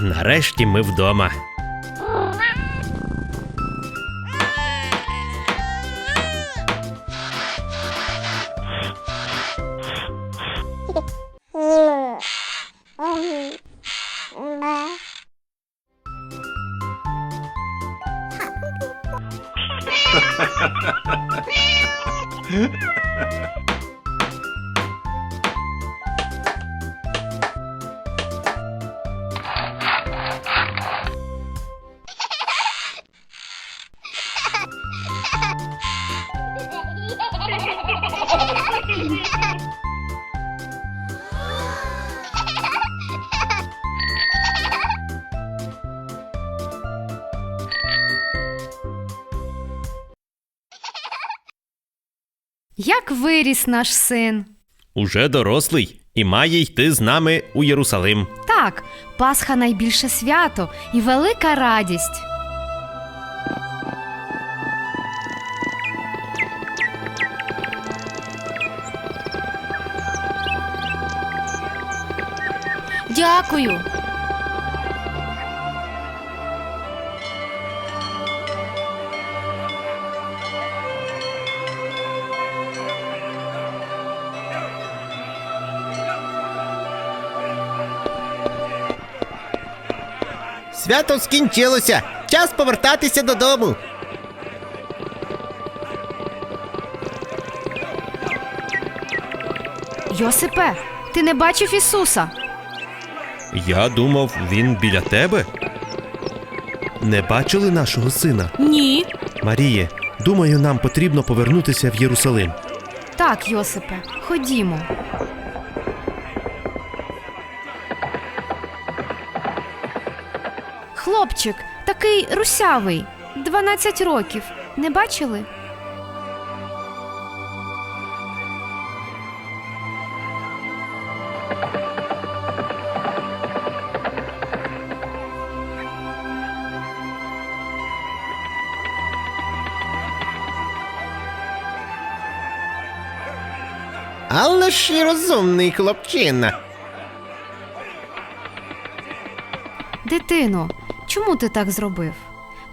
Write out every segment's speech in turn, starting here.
Нарешті ми вдома. Як виріс наш син? Уже дорослий і має йти з нами у Єрусалим. Так, Пасха найбільше свято і велика радість. Дякую. Свято скінчилося. Час повертатися додому. Йосипе, ти не бачив Ісуса? Я думав, він біля тебе. Не бачили нашого сина? Ні. Маріє, думаю, нам потрібно повернутися в Єрусалим. Так, Йосипе, ходімо. Хлопчик, такий русявий, 12 років. Не бачили? Але ж і розумний хлопчина. Дитино, чому ти так зробив?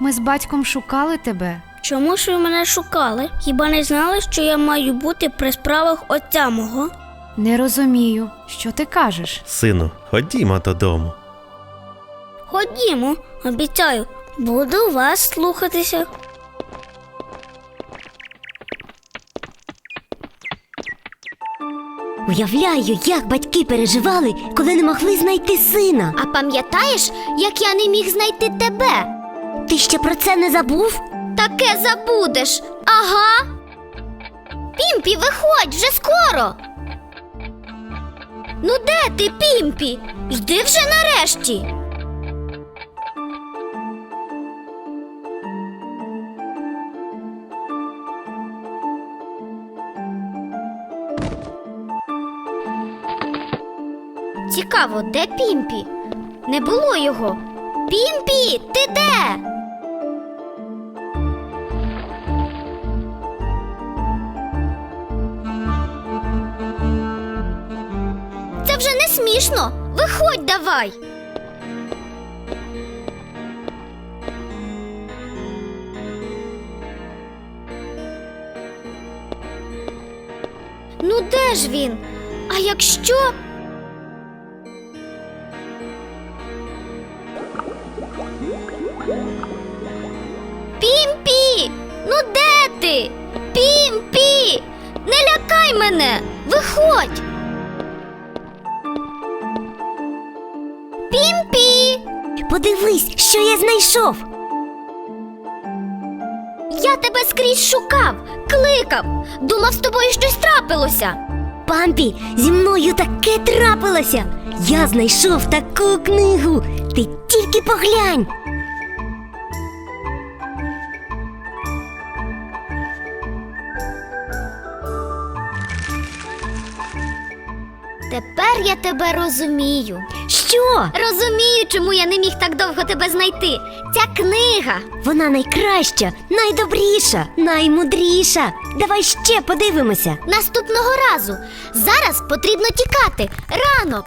Ми з батьком шукали тебе. Чому ж ви мене шукали? Хіба не знали, що я маю бути при справах отця мого? Не розумію, що ти кажеш. Сину, ходімо додому. Ходімо, обіцяю, буду вас слухатися. Уявляю, як батьки переживали, коли не могли знайти сина. А пам'ятаєш, як я не міг знайти тебе? Ти ще про це не забув? Таке забудеш. Ага. Пімпі, виходь вже скоро. Ну де ти, Пімпі? Йди вже нарешті. Цікаво, де Пімпі? Не було його. Пімпі, ти де? Це вже не смішно. Виходь давай. Ну де ж він? А якщо мене! Виходь! Пімпі! Подивись, що я знайшов. Я тебе скрізь шукав, кликав, думав, з тобою щось трапилося. Пампі, зі мною таке трапилося. Я знайшов таку книгу. Ти тільки поглянь. Тепер я тебе розумію. Що? Розумію, чому я не міг так довго тебе знайти. Ця книга. Вона найкраща, найдобріша, наймудріша. Давай ще подивимося. Наступного разу. Зараз потрібно тікати. Ранок.